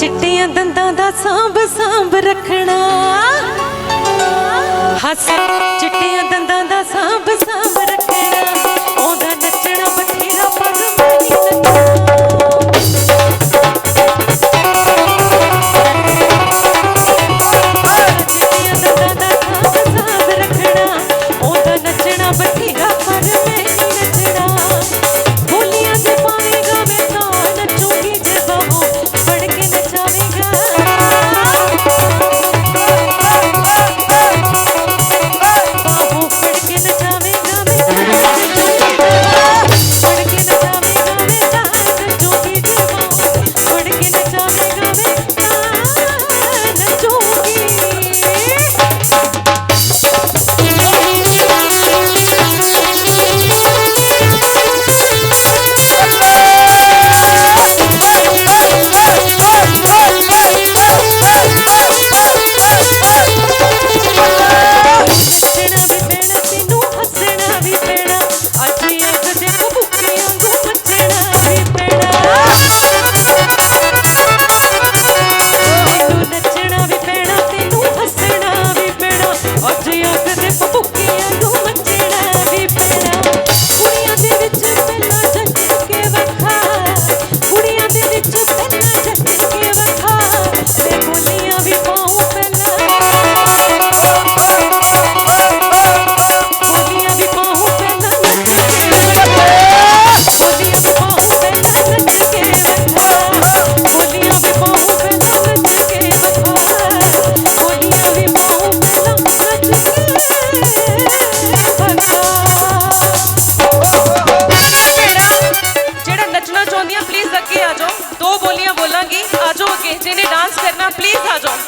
ਚਿੱਟੀਆਂ ਦੰਦਾਂ ਦਾ ਸਾਂਭ ਸਾਂਭ ਰੱਖਣਾ। ਹੱਸ প্লিজ হাজম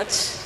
much.